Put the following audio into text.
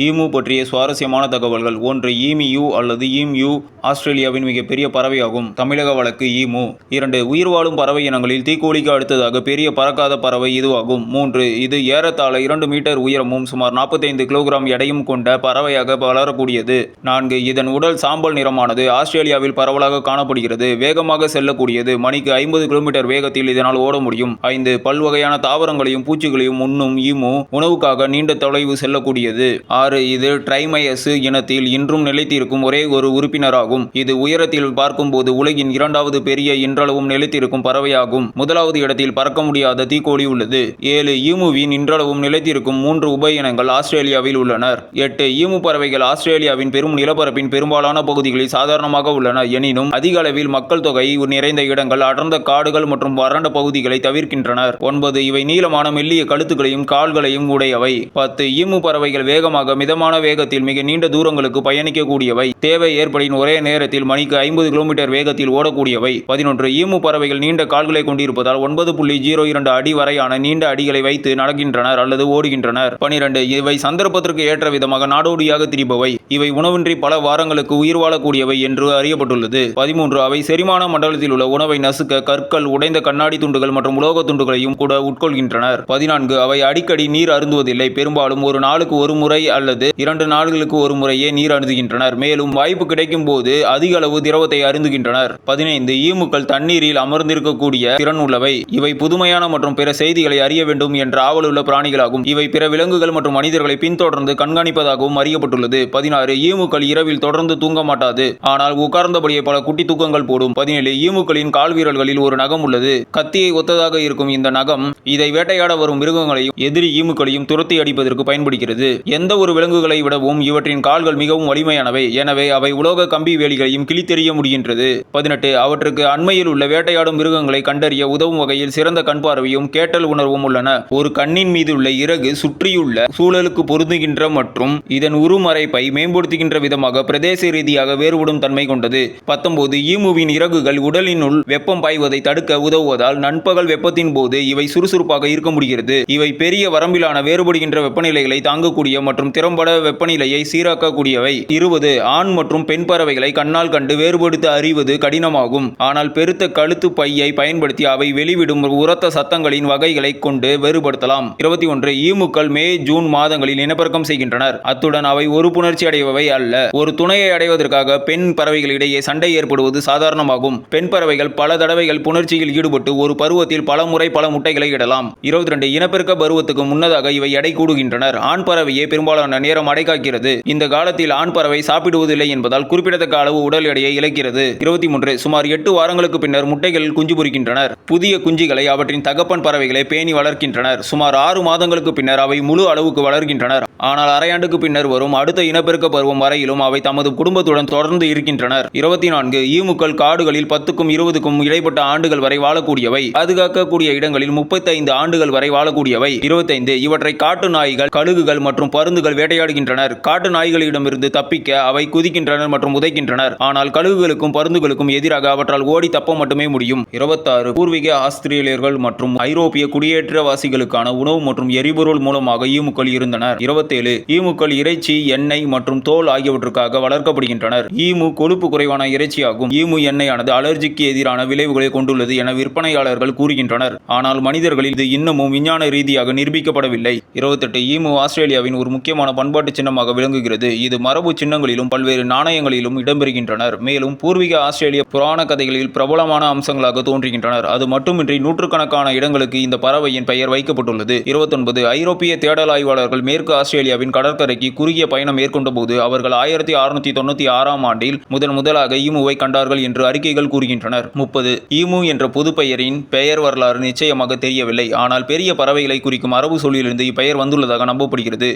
Emu பற்றிய சுவாரஸ்யமான தகவல்கள் ஒன்று ஈமியு அல்லது ஈம்யூ ஆஸ்திரேலியாவின் மிகப்பெரிய பறவையாகும். தமிழக வழக்கு ஈமு. இரண்டு உயிர் வாழும் பறவை இனங்களில் தீக்கோழிக்கு அடுத்ததாக பெரிய பறக்காத பறவை இதுவாகும். மூன்று இது ஏறத்தாழ இரண்டு மீட்டர் உயரமும் சுமார் நாற்பத்தைந்து கிலோகிராம் எடையும் கொண்ட பறவையாக வளரக்கூடியது. நான்கு இதன் உடல் சாம்பல் நிறமானது ஆஸ்திரேலியாவில் பரவலாக காணப்படுகிறது. வேகமாக செல்லக்கூடியது. மணிக்கு ஐம்பது கிலோமீட்டர் வேகத்தில் இதனால் ஓட முடியும். ஐந்து பல்வகையான தாவரங்களையும் பூச்சிகளையும் உண்ணும் ஈமு உணவுக்காக நீண்ட தொலைவு செல்லக்கூடியது. ஆறு இது ட்ரைமையசு இனத்தில் இன்றும் நிலைத்திருக்கும் ஒரே ஒரு உறுப்பினராகும். இது உயரத்தில் பார்க்கும்போது உலகின் இரண்டாவது பெரிய இன்றளவும் நிலைத்திருக்கும் பறவையாகும். முதலாவது இடத்தில் பறக்க முடியாத தீக்கோழி உள்ளது. ஏழு ஈமுவின் இன்றளவும் நிலைத்திருக்கும் மூன்று உப இனங்கள் ஆஸ்திரேலியாவில் உள்ளனர். எட்டு ஈமு பறவைகள் ஆஸ்திரேலியாவின் பெரும் நிலப்பரப்பின் பெரும்பாலான பகுதிகளில் சாதாரணமாக உள்ளன. எனினும் அதிக அளவில் மக்கள் தொகை நிறைந்த இடங்கள் அடர்ந்த காடுகள் மற்றும் வறண்ட பகுதிகளை தவிர்க்கின்றனர். ஒன்பது இவை நீளமான மெல்லிய கழுத்துகளையும் கால்களையும் உடையவை. பத்து ஈமு பறவைகள் வேகமாக மிதமான வேகத்தில் மிக நீண்ட தூரங்களுக்கு பயணிக்கக்கூடியவை. தேவை ஏற்படின் ஒரே நேரத்தில் மணிக்கு ஐம்பது கிலோமீட்டர் வேகத்தில் ஓடக்கூடியவை. பதினொன்று ஈமு பறவைகள் நீண்ட கால்களை கொண்டிருப்பதால் ஒன்பது புள்ளி ஜீரோ இரண்டு அடி வரையான நீண்ட அடிகளை வைத்து நடக்கின்றனர் அல்லது ஓடுகின்றனர். பனிரெண்டு இவை சந்தர்ப்பத்திற்கு ஏற்ற விதமாக நாடோடியாக திரிபவை. இவை உணவின்றி பல வாரங்களுக்கு உயிர் வாழக்கூடியவை என்று அறியப்பட்டுள்ளது. பதிமூன்று அவை செரிமான மண்டலத்தில் உள்ள உணவை நசுக்க கற்கள் உடைந்த கண்ணாடி துண்டுகள் மற்றும் உலோக துண்டுகளையும் கூட உட்கொள்கின்றனர். பதினான்கு அவை அடிக்கடி நீர் அருந்துவதில்லை. பெரும்பாலும் ஒரு நாளுக்கு ஒரு முறை அல்லது இரண்டு நாடுகளுக்கு ஒரு முறையே நீர் அருந்துகின்றனர். மேலும் வாய்ப்பு கிடைக்கும் போது அதிக அளவு திரவத்தை அருந்துகின்றனர். பதினைந்து ஈமுக்கள் தண்ணீரில் அமர்ந்திருக்கக்கூடிய திறன் உள்ளவை. இவை புதுமையான மற்றும் பிற செய்திகளை அறிய வேண்டும் என்ற ஆவலுள்ள பிராணிகளாகும். இவை பிற விலங்குகள் மற்றும் மனிதர்களை பின்தொடர்ந்து கண்காணிப்பதாகவும் அறியப்பட்டுள்ளது. பதினாறு ஈமுக்கள் இரவில் தொடர்ந்து தூங்க மாட்டாது. ஆனால் உட்கார்ந்தபடியே பல குட்டி தூக்கங்கள் போடும். பதினேழு ஈமுக்களின் கால்வீரல்களில் ஒரு நகம் உள்ளது. கத்தியை ஒத்ததாக இருக்கும் இந்த நகம் இதை வேட்டையாட வரும் மிருகங்களையும் எதிரி ஈமுக்களையும் துரத்தி அடிப்பதற்கு பயன்படுகிறது. எந்த ஒரு விலங்குகளை விடவும் இவற்றின் கால்கள் மிகவும் வலிமையானவை. எனவே அவை உலோக கம்பி வேலிகளையும் கிழித்தெறிய முடிகின்றது. பதினெட்டு அவற்றுக்கு அண்மையில் உள்ள வேட்டையாடும் மிருகங்களை கண்டறிய உதவும் வகையில் சிறந்த கண் பார்வையும் கேட்டல் உணர்வும் உள்ளன. ஒரு கண்ணின் மீது உள்ள இறகு சுற்றியுள்ள சூழலுக்கு பொருந்துகின்ற மற்றும் இதன் உருமறைப்பை மேம்படுத்துகின்ற விதமாக பிரதேச ரீதியாக வேறுபடும் தன்மை கொண்டது. பத்தொன்பது ஈமுவின் இறகுகள் உடலினுள் வெப்பம் பாய்வதை தடுக்க உதவுவதால் நண்பகல் வெப்பத்தின் போது இவை சுறுசுறுப்பாக இருக்க முடிகிறது. இவை பெரிய வரம்பிலான வேறுபடுகின்ற வெப்பநிலைகளை தாங்கக்கூடிய மற்றும் திறம்பட வெப்பநிலையை சீராக்கக்கூடியவை. இருபது ஆண் மற்றும் பெண் பறவைகளை கண்ணால் கண்டு வேறுபடுத்த அறிவது கடினமாகும். ஆனால் பெருத்த கழுத்து பையை பயன்படுத்தி அவை வெளிவிடும் உரத்த சத்தங்களின் வகைகளை கொண்டு வேறுபடுத்தலாம். இருபத்தி ஒன்று ஈமுக்கள் மே ஜூன் மாதங்களில் இனப்பெருக்கம் செய்கின்றனர். அத்துடன் அவை ஒரு புணர்ச்சி அடைபவை அல்ல. ஒரு துணையை அடைவதற்காக பெண் பறவைகளிடையே சண்டை ஏற்படுவது சாதாரணமாகும். பெண் பறவைகள் பல தடவைகள் புணர்ச்சியில் ஈடுபட்டு ஒரு பருவத்தில் பல முறை பல முட்டைகளை இடலாம். இருபத்தி ரெண்டு இனப்பெருக்க பருவத்துக்கு முன்னதாக இவை எடை கூடுகின்றனர். ஆண் பறவையே பெரும்பாலான நேரம் அடைகாக்கிறது. இந்த காலத்தில் ஆண் பறவை சாப்பிடுவதில்லை என்பதால் குறிப்பிடத்தக்க அளவு உடல் எடையை இழக்கிறது. இருபத்தி மூன்று சுமார் எட்டு வாரங்களுக்கு பின்னர் முட்டைகள் குஞ்சு பொறிக்கின்றனர். புதிய குஞ்சுகளை அவற்றின் தகப்பன் பறவைகளை பேணி வளர்க்கின்றனர். சுமார் ஆறு மாதங்களுக்கு பின்னர் அவை முழு அளவுக்கு வளர்கின்றனர். ஆனால் அரையாண்டுக்கு பின்னர் வரும் அடுத்த இனப்பெருக்க பருவம் வரையிலும் அவை தமது குடும்பத்துடன் தொடர்ந்து இருக்கின்றனர். இருபத்தி நான்கு ஈமுக்கள் காடுகளில் பத்துக்கும் இருபதுக்கும் இடைப்பட்ட ஆண்டுகள் வரை வாழக்கூடியவை. பாதுகாக்கக்கூடிய இடங்களில் முப்பத்தைந்து ஆண்டுகள் வரை வாழக்கூடியவை. இருபத்தைந்து இவற்றை காட்டு நாய்கள் கழுகுகள் மற்றும் பருந்துகள் வேட்டையாடுகின்றனர். காட்டு நாய்களிடமிருந்து தப்பிக்க அவை குதிக்கின்றனர் மற்றும் உதைக்கின்றனர். ஆனால் கழுகுகளுக்கும் பருந்துகளுக்கும் எதிராக அவற்றால் ஓடி தப்ப மட்டுமே முடியும். இருபத்தாறு பூர்வீக ஆஸ்திரேலியர்கள் மற்றும் ஐரோப்பிய குடியேற்றவாசிகளுக்கான உணவு மற்றும் எரிபொருள் மூலமாக ஈமுக்கள் இருந்தனர். இருபத்தேழு ஈமுக்கள் இறைச்சி எண்ணெய் மற்றும் தோல் ஆகியவற்றுக்காக வளர்க்கப்படுகின்றனர். ஈமு கொழுப்பு குறைவான இறைச்சியாகும். ஈமு எண்ணெயானது அலர்ஜிக்கு எதிரான விளைவுகளை கொண்டுள்ளது என விற்பனையாளர்கள் கூறுகின்றனர். ஆனால் மனிதர்களில் இது இன்னமும் விஞ்ஞான ரீதியாக நிரூபிக்கப்படவில்லை. இருபத்தெட்டு ஈமு ஆஸ்திரேலியாவின் ஒரு முக்கியமான முக்கியமான பண்பாட்டு சின்னமாக விளங்குகிறது. இது மரபு சின்னங்களிலும் பல்வேறு நாணயங்களிலும் இடம்பெறுகின்றனர். மேலும் பூர்வீக ஆஸ்திரேலிய புராண கதைகளில் பிரபலமான அம்சங்களாக தோன்றுகின்றனர். அது மட்டுமின்றி நூற்றுக்கணக்கான இடங்களுக்கு இந்த பறவையின் பெயர் வைக்கப்பட்டுள்ளது. இருபத்தொன்பது ஐரோப்பிய தேடல் ஆய்வாளர்கள் மேற்கு ஆஸ்திரேலியாவின் கடற்கரைக்கு குறுகிய பயணம் மேற்கொண்ட போது அவர்கள் ஆயிரத்தி அறுநூத்தி தொண்ணூத்தி ஆறாம் ஆண்டில் முதன் முதலாக ஈமுவை கண்டார்கள் என்று அறிக்கைகள் கூறுகின்றனர். முப்பது ஈமு என்ற பொது பெயரின் பெயர் வரலாறு நிச்சயமாக தெரியவில்லை. ஆனால் பெரிய பறவைகளை குறிக்கும் அரபு சொல்லிலிருந்து இப்பெயர் வந்துள்ளதாக நம்பப்படுகிறது.